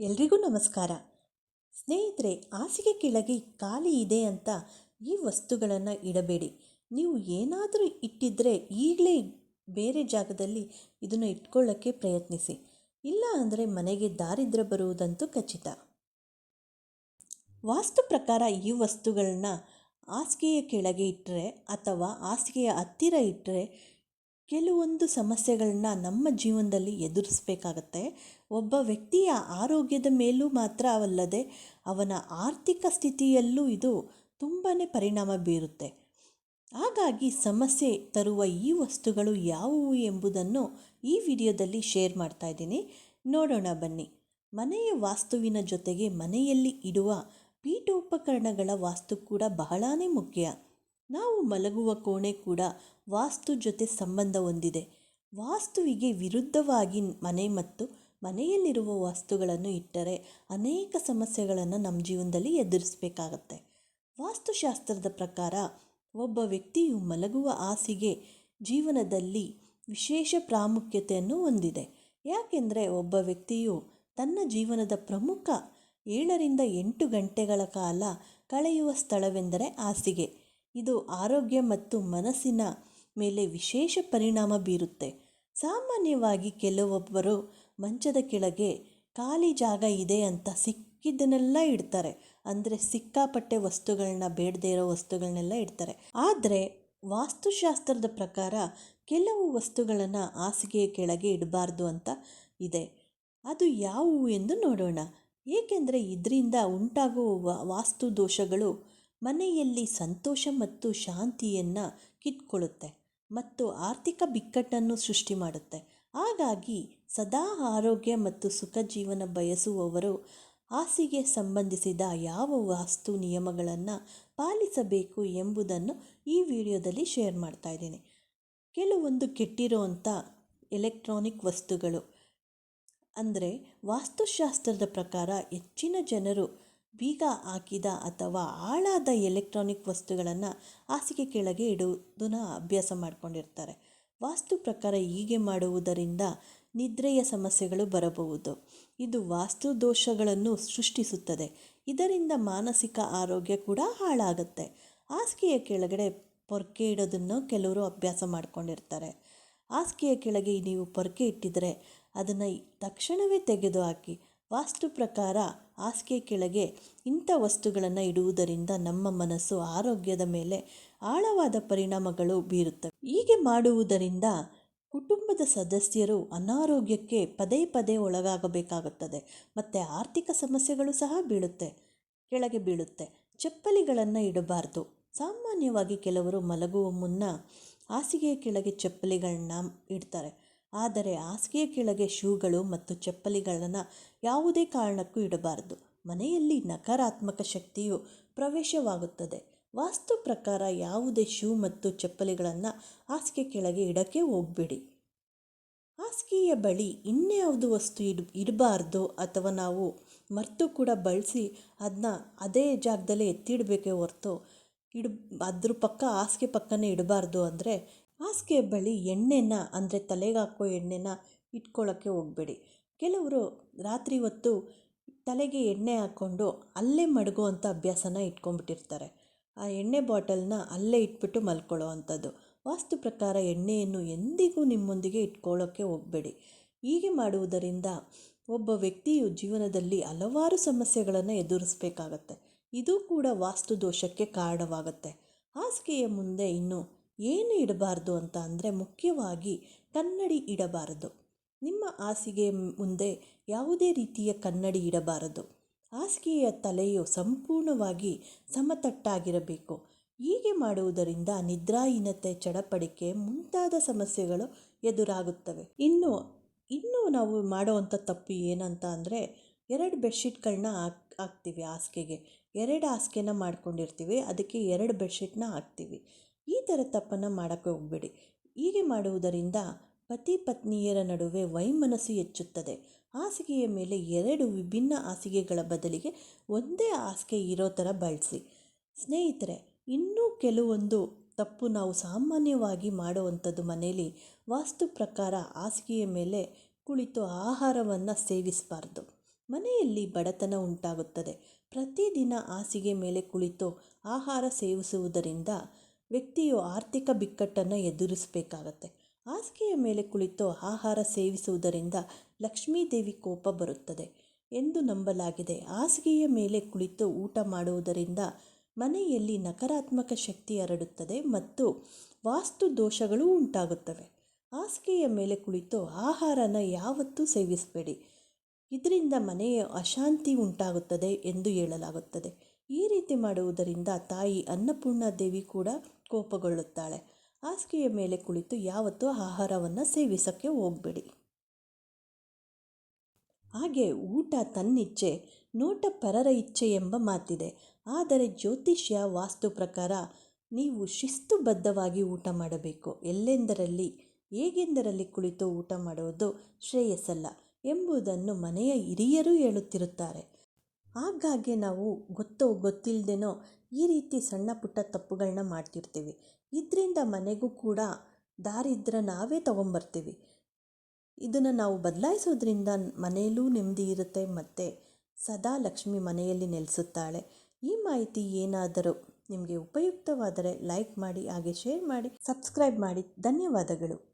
ಎಲ್ರಿಗೂ ನಮಸ್ಕಾರ. ಸ್ನೇಹಿತರೆ, ಹಾಸಿಗೆ ಕೆಳಗೆ ಖಾಲಿ ಇದೆ ಅಂತ ಈ ವಸ್ತುಗಳನ್ನು ಇಡಬೇಡಿ. ನೀವು ಏನಾದರೂ ಇಟ್ಟಿದ್ದರೆ ಈಗಲೇ ಬೇರೆ ಜಾಗದಲ್ಲಿ ಇದನ್ನು ಇಟ್ಕೊಳ್ಳೋಕ್ಕೆ ಪ್ರಯತ್ನಿಸಿ. ಇಲ್ಲ ಅಂದರೆ ಮನೆಗೆ ದಾರಿದ್ರ್ಯ ಬರುವುದಂತೂ ಖಚಿತ. ವಾಸ್ತು ಪ್ರಕಾರ ಈ ವಸ್ತುಗಳನ್ನ ಹಾಸಿಗೆಯ ಕೆಳಗೆ ಇಟ್ಟರೆ ಅಥವಾ ಹಾಸಿಗೆಯ ಹತ್ತಿರ ಇಟ್ಟರೆ ಕೆಲವೊಂದು ಸಮಸ್ಯೆಗಳನ್ನ ನಮ್ಮ ಜೀವನದಲ್ಲಿ ಎದುರಿಸಬೇಕಾಗತ್ತೆ. ಒಬ್ಬ ವ್ಯಕ್ತಿಯ ಆರೋಗ್ಯದ ಮೇಲೂ ಮಾತ್ರ ಮಾತ್ರವಲ್ಲದೆ ಅವನ ಆರ್ಥಿಕ ಸ್ಥಿತಿಯಲ್ಲೂ ಇದು ತುಂಬಾ ಪರಿಣಾಮ ಬೀರುತ್ತೆ. ಹಾಗಾಗಿ ಸಮಸ್ಯೆ ತರುವ ಈ ವಸ್ತುಗಳು ಯಾವುವು ಎಂಬುದನ್ನು ಈ ವಿಡಿಯೋದಲ್ಲಿ ಶೇರ್ ಮಾಡ್ತಾ ಇದ್ದೀನಿ. ನೋಡೋಣ ಬನ್ನಿ. ಮನೆಯ ವಾಸ್ತುವಿನ ಜೊತೆಗೆ ಮನೆಯಲ್ಲಿ ಇಡುವ ಪೀಠೋಪಕರಣಗಳ ವಾಸ್ತು ಕೂಡ ಬಹಳಾನೇ ಮುಖ್ಯ. ನಾವು ಮಲಗುವ ಕೋಣೆ ಕೂಡ ವಾಸ್ತು ಜೊತೆ ಸಂಬಂಧ ಹೊಂದಿದೆ. ವಾಸ್ತುವಿಗೆ ವಿರುದ್ಧವಾಗಿ ಮನೆ ಮತ್ತು ಮನೆಯಲ್ಲಿರುವ ವಸ್ತುಗಳನ್ನು ಇಟ್ಟರೆ ಅನೇಕ ಸಮಸ್ಯೆಗಳನ್ನು ನಮ್ಮ ಜೀವನದಲ್ಲಿ ಎದುರಿಸಬೇಕಾಗತ್ತೆ. ವಾಸ್ತುಶಾಸ್ತ್ರದ ಪ್ರಕಾರ ಒಬ್ಬ ವ್ಯಕ್ತಿಯು ಮಲಗುವ ಹಾಸಿಗೆ ಜೀವನದಲ್ಲಿ ವಿಶೇಷ ಪ್ರಾಮುಖ್ಯತೆಯನ್ನು ಹೊಂದಿದೆ. ಯಾಕೆಂದರೆ ಒಬ್ಬ ವ್ಯಕ್ತಿಯು ತನ್ನ ಜೀವನದ ಪ್ರಮುಖ ಏಳರಿಂದ ಎಂಟು ಗಂಟೆಗಳ ಕಾಲ ಕಳೆಯುವ ಸ್ಥಳವೆಂದರೆ ಹಾಸಿಗೆ. ಇದು ಆರೋಗ್ಯ ಮತ್ತು ಮನಸ್ಸಿನ ಮೇಲೆ ವಿಶೇಷ ಪರಿಣಾಮ ಬೀರುತ್ತೆ. ಸಾಮಾನ್ಯವಾಗಿ ಕೆಲವೊಬ್ಬರು ಮಂಚದ ಕೆಳಗೆ ಖಾಲಿ ಜಾಗ ಇದೆ ಅಂತ ಸಿಕ್ಕಿದ್ದನ್ನೆಲ್ಲ ಇಡ್ತಾರೆ. ಅಂದರೆ ಸಿಕ್ಕಾಪಟ್ಟೆ ವಸ್ತುಗಳನ್ನ ಬೇಡದೇ ಇರೋ ವಸ್ತುಗಳನ್ನೆಲ್ಲ ಇಡ್ತಾರೆ. ಆದರೆ ವಾಸ್ತುಶಾಸ್ತ್ರದ ಪ್ರಕಾರ ಕೆಲವು ವಸ್ತುಗಳನ್ನು ಹಾಸಿಗೆಯ ಕೆಳಗೆ ಇಡಬಾರ್ದು ಅಂತ ಇದೆ. ಅದು ಯಾವುವು ಎಂದು ನೋಡೋಣ. ಏಕೆಂದರೆ ಇದರಿಂದ ಉಂಟಾಗುವ ವಾಸ್ತು ದೋಷಗಳು ಮನೆಯಲ್ಲಿ ಸಂತೋಷ ಮತ್ತು ಶಾಂತಿಯನ್ನು ಕಿತ್ಕೊಳ್ಳುತ್ತೆ ಮತ್ತು ಆರ್ಥಿಕ ಬಿಕ್ಕಟ್ಟನ್ನು ಸೃಷ್ಟಿ ಮಾಡುತ್ತೆ. ಹಾಗಾಗಿ ಸದಾ ಆರೋಗ್ಯ ಮತ್ತು ಸುಖ ಜೀವನ ಬಯಸುವವರು ಹಾಸಿಗೆ ಸಂಬಂಧಿಸಿದ ಯಾವ ವಾಸ್ತು ನಿಯಮಗಳನ್ನು ಪಾಲಿಸಬೇಕು ಎಂಬುದನ್ನು ಈ ವಿಡಿಯೋದಲ್ಲಿ ಶೇರ್ ಮಾಡ್ತಾ ಇದ್ದೀನಿ. ಕೆಲವೊಂದು ಕೆಟ್ಟಿರೋವಂಥ ಎಲೆಕ್ಟ್ರಾನಿಕ್ ವಸ್ತುಗಳು. ಅಂದರೆ ವಾಸ್ತುಶಾಸ್ತ್ರದ ಪ್ರಕಾರ ಹೆಚ್ಚಿನ ಜನರು ಬೀಗ ಹಾಕಿದ ಅಥವಾ ಹಾಳಾದ ಎಲೆಕ್ಟ್ರಾನಿಕ್ ವಸ್ತುಗಳನ್ನು ಹಾಸಿಗೆ ಕೆಳಗೆ ಇಡುವುದನ್ನ ಅಭ್ಯಾಸ ಮಾಡಿಕೊಂಡಿರ್ತಾರೆ. ವಾಸ್ತು ಪ್ರಕಾರ ಹೀಗೆ ಮಾಡುವುದರಿಂದ ನಿದ್ರೆಯ ಸಮಸ್ಯೆಗಳು ಬರಬಹುದು. ಇದು ವಾಸ್ತು ದೋಷಗಳನ್ನು ಸೃಷ್ಟಿಸುತ್ತದೆ. ಇದರಿಂದ ಮಾನಸಿಕ ಆರೋಗ್ಯ ಕೂಡ ಹಾಳಾಗುತ್ತೆ. ಹಾಸಿಗೆಯ ಕೆಳಗಡೆ ಪೊರ್ಕೆ ಇಡೋದನ್ನು ಕೆಲವರು ಅಭ್ಯಾಸ ಮಾಡಿಕೊಂಡಿರ್ತಾರೆ. ಹಾಸಿಗೆಯ ಕೆಳಗೆ ನೀವು ಪೊರ್ಕೆ ಇಟ್ಟಿದ್ರೆ ಅದನ್ನು ತಕ್ಷಣವೇ ತೆಗೆದು ಹಾಕಿ ವಾಸ್ತು ಪ್ರಕಾರ ಹಾಸಿಗೆ ಕೆಳಗೆ ಇಂಥ ವಸ್ತುಗಳನ್ನು ಇಡುವುದರಿಂದ ನಮ್ಮ ಮನಸ್ಸು ಆರೋಗ್ಯದ ಮೇಲೆ ಆಳವಾದ ಪರಿಣಾಮಗಳು ಬೀರುತ್ತವೆ. ಹೀಗೆ ಮಾಡುವುದರಿಂದ ಕುಟುಂಬದ ಸದಸ್ಯರು ಅನಾರೋಗ್ಯಕ್ಕೆ ಪದೇ ಪದೇ ಒಳಗಾಗಬೇಕಾಗುತ್ತದೆ. ಮತ್ತು ಆರ್ಥಿಕ ಸಮಸ್ಯೆಗಳು ಸಹ ಬೀಳುತ್ತೆ, ಕೆಳಗೆ ಬೀಳುತ್ತೆ. ಚಪ್ಪಲಿಗಳನ್ನು ಇಡಬಾರ್ದು. ಸಾಮಾನ್ಯವಾಗಿ ಕೆಲವರು ಮಲಗುವ ಮುನ್ನ ಹಾಸಿಗೆಯ ಕೆಳಗೆ ಚಪ್ಪಲಿಗಳನ್ನ ಇಡ್ತಾರೆ. ಆದರೆ ಹಾಸಿಗೆಯ ಕೆಳಗೆ ಶೂಗಳು ಮತ್ತು ಚಪ್ಪಲಿಗಳನ್ನು ಯಾವುದೇ ಕಾರಣಕ್ಕೂ ಇಡಬಾರದು. ಮನೆಯಲ್ಲಿ ನಕಾರಾತ್ಮಕ ಶಕ್ತಿಯು ಪ್ರವೇಶವಾಗುತ್ತದೆ. ವಾಸ್ತು ಪ್ರಕಾರ ಯಾವುದೇ ಶೂ ಮತ್ತು ಚಪ್ಪಲಿಗಳನ್ನು ಹಾಸಿಗೆ ಕೆಳಗೆ ಇಡಕ್ಕೆ ಹೋಗಬೇಡಿ. ಹಾಸಿಗೆಯ ಬಳಿ ಇನ್ಯಾವುದು ವಸ್ತು ಇಡ್, ಇಡಬಾರ್ದು ಅಥವಾ ನಾವು ಮರ್ತು ಕೂಡ ಬಳಸಿ ಅದನ್ನ ಅದೇ ಜಾಗದಲ್ಲೇ ಎತ್ತಿಡಬೇಕೇ ಹೊರತು, ಇಡ್, ಅದ್ರ ಪಕ್ಕ ಹಾಸಿಗೆ ಪಕ್ಕನೇ ಇಡಬಾರ್ದು ಅಂದರೆ ಹಾಸಿಗೆ ಬಳಿ ಎಣ್ಣೆನ, ಅಂದರೆ ತಲೆಗೆ ಹಾಕೋ ಎಣ್ಣೆನ ಇಟ್ಕೊಳ್ಳೋಕ್ಕೆ ಹೋಗಬೇಡಿ. ಕೆಲವರು ರಾತ್ರಿ ಹೊತ್ತು ತಲೆಗೆ ಎಣ್ಣೆ ಹಾಕ್ಕೊಂಡು ಅಲ್ಲೇ ಮಡಗೋ ಅಂಥ ಅಭ್ಯಾಸನ ಇಟ್ಕೊಂಡ್ಬಿಟ್ಟಿರ್ತಾರೆ. ಆ ಎಣ್ಣೆ ಬಾಟಲ್ನ ಅಲ್ಲೇ ಇಟ್ಬಿಟ್ಟು ಮಲ್ಕೊಳ್ಳೋ ಅಂಥದ್ದು ವಾಸ್ತು ಪ್ರಕಾರ ಎಣ್ಣೆಯನ್ನು ಎಂದಿಗೂ ನಿಮ್ಮೊಂದಿಗೆ ಇಟ್ಕೊಳ್ಳೋಕ್ಕೆ ಹೋಗಬೇಡಿ. ಹೀಗೆ ಮಾಡುವುದರಿಂದ ಒಬ್ಬ ವ್ಯಕ್ತಿಯು ಜೀವನದಲ್ಲಿ ಹಲವಾರು ಸಮಸ್ಯೆಗಳನ್ನು ಎದುರಿಸಬೇಕಾಗತ್ತೆ. ಇದು ಕೂಡ ವಾಸ್ತು ದೋಷಕ್ಕೆ ಕಾರಣವಾಗುತ್ತೆ. ಹಾಸಿಗೆಯ ಮುಂದೆ ಇನ್ನು ಏನು ಇಡಬಾರ್ದು ಅಂತ ಅಂದರೆ ಮುಖ್ಯವಾಗಿ ಕನ್ನಡಿ ಇಡಬಾರದು. ನಿಮ್ಮ ಹಾಸಿಗೆ ಮುಂದೆ ಯಾವುದೇ ರೀತಿಯ ಕನ್ನಡಿ ಇಡಬಾರದು. ಹಾಸಿಗೆಯ ತಲೆಯು ಸಂಪೂರ್ಣವಾಗಿ ಸಮತಟ್ಟಾಗಿರಬೇಕು. ಹೀಗೆ ಮಾಡುವುದರಿಂದ ನಿದ್ರಾಹೀನತೆ, ಚಡಪಡಿಕೆ ಮುಂತಾದ ಸಮಸ್ಯೆಗಳು ಎದುರಾಗುತ್ತವೆ. ಇನ್ನು, ಇನ್ನೂ ನಾವು ಮಾಡುವಂಥ ತಪ್ಪು ಏನಂತ ಅಂದರೆ ಎರಡು ಬೆಡ್ಶೀಟ್ಗಳನ್ನ ಹಾಕ್, ಹಾಕ್ತೀವಿ ಹಾಸಿಗೆಗೆ. ಎರಡು ಹಾಸಿಗೆನ ಮಾಡ್ಕೊಂಡಿರ್ತೀವಿ, ಅದಕ್ಕೆ ಎರಡು ಬೆಡ್ಶೀಟ್ನ ಹಾಕ್ತೀವಿ. ಈ ಥರ ತಪ್ಪನ್ನು ಮಾಡೋಕ್ಕೆ ಹೋಗಬೇಡಿ. ಹೀಗೆ ಮಾಡುವುದರಿಂದ ಪತಿ ಪತ್ನಿಯರ ನಡುವೆ ವೈಮನಸ್ಸು ಹೆಚ್ಚುತ್ತದೆ. ಹಾಸಿಗೆಯ ಮೇಲೆ ಎರಡು ವಿಭಿನ್ನ ಹಾಸಿಗೆಗಳ ಬದಲಿಗೆ ಒಂದೇ ಹಾಸಿಗೆ ಇರೋ ಥರ ಬಳಸಿ. ಸ್ನೇಹಿತರೆ, ಇನ್ನೂ ಕೆಲವೊಂದು ತಪ್ಪು ನಾವು ಸಾಮಾನ್ಯವಾಗಿ ಮಾಡುವಂಥದ್ದು ಮನೆಯಲ್ಲಿ ವಾಸ್ತು ಪ್ರಕಾರ ಹಾಸಿಗೆಯ ಮೇಲೆ ಕುಳಿತು ಆಹಾರವನ್ನು ಸೇವಿಸಬಾರ್ದು. ಮನೆಯಲ್ಲಿ ಬಡತನ ಉಂಟಾಗುತ್ತದೆ. ಪ್ರತಿದಿನ ಹಾಸಿಗೆ ಮೇಲೆ ಕುಳಿತು ಆಹಾರ ಸೇವಿಸುವುದರಿಂದ ವ್ಯಕ್ತಿಯು ಆರ್ಥಿಕ ಬಿಕ್ಕಟ್ಟನ್ನು ಎದುರಿಸಬೇಕಾಗತ್ತೆ. ಹಾಸಿಗೆಯ ಮೇಲೆ ಕುಳಿತು ಆಹಾರ ಸೇವಿಸುವುದರಿಂದ ಲಕ್ಷ್ಮೀದೇವಿ ಕೋಪ ಬರುತ್ತದೆ ಎಂದು ನಂಬಲಾಗಿದೆ. ಹಾಸಿಗೆಯ ಮೇಲೆ ಕುಳಿತು ಊಟ ಮಾಡುವುದರಿಂದ ಮನೆಯಲ್ಲಿ ನಕಾರಾತ್ಮಕ ಶಕ್ತಿ ಹರಡುತ್ತದೆ ಮತ್ತು ವಾಸ್ತು ದೋಷಗಳು ಉಂಟಾಗುತ್ತವೆ. ಹಾಸಿಗೆಯ ಮೇಲೆ ಕುಳಿತು ಆಹಾರನ ಯಾವತ್ತೂ ಸೇವಿಸಬೇಡಿ. ಇದರಿಂದ ಮನೆಯ ಅಶಾಂತಿ ಉಂಟಾಗುತ್ತದೆ ಎಂದು ಹೇಳಲಾಗುತ್ತದೆ. ಈ ರೀತಿ ಮಾಡುವುದರಿಂದ ತಾಯಿ ಅನ್ನಪೂರ್ಣ ದೇವಿ ಕೂಡ ಕೋಪಗೊಳ್ಳುತ್ತಾಳೆ. ಹಾಸಿಗೆಯ ಮೇಲೆ ಕುಳಿತು ಯಾವತ್ತೂ ಆಹಾರವನ್ನು ಸೇವಿಸೋಕ್ಕೆ ಹೋಗಬೇಡಿ. ಹಾಗೆ ಊಟ ತನ್ನಿಚ್ಛೆ ನೋಟ ಪರರ ಇಚ್ಛೆ ಎಂಬ ಮಾತಿದೆ. ಆದರೆ ಜ್ಯೋತಿಷ್ಯ ವಾಸ್ತು ಪ್ರಕಾರ ನೀವು ಶಿಸ್ತುಬದ್ಧವಾಗಿ ಊಟ ಮಾಡಬೇಕು. ಎಲ್ಲೆಂದರಲ್ಲಿ, ಹೇಗೆಂದರಲ್ಲಿ ಕುಳಿತು ಊಟ ಮಾಡುವುದು ಶ್ರೇಯಸ್ಸಲ್ಲ ಎಂಬುದನ್ನು ಮನೆಯ ಹಿರಿಯರು ಹೇಳುತ್ತಿರುತ್ತಾರೆ. ಆಗಾಗ್ಗೆ ನಾವು ಗೊತ್ತೋ ಗೊತ್ತಿಲ್ಲದೇನೋ ಈ ರೀತಿ ಸಣ್ಣ ಪುಟ್ಟ ತಪ್ಪುಗಳನ್ನ ಮಾಡ್ತಿರ್ತೀವಿ. ಇದರಿಂದ ಮನೆಗೂ ಕೂಡ ದಾರಿದ್ರ ನಾವೇ ತಗೊಂಬರ್ತೀವಿ. ಇದನ್ನು ನಾವು ಬದಲಾಯಿಸೋದ್ರಿಂದ ಮನೆಯಲ್ಲೂ ನೆಮ್ಮದಿ ಇರುತ್ತೆ, ಮತ್ತು ಸದಾ ಲಕ್ಷ್ಮಿ ಮನೆಯಲ್ಲಿ ನೆಲೆಸುತ್ತಾಳೆ. ಈ ಮಾಹಿತಿ ಏನಾದರೂ ನಿಮಗೆ ಉಪಯುಕ್ತವಾದರೆ ಲೈಕ್ ಮಾಡಿ, ಹಾಗೆ ಶೇರ್ ಮಾಡಿ, ಸಬ್ಸ್ಕ್ರೈಬ್ ಮಾಡಿ. ಧನ್ಯವಾದಗಳು.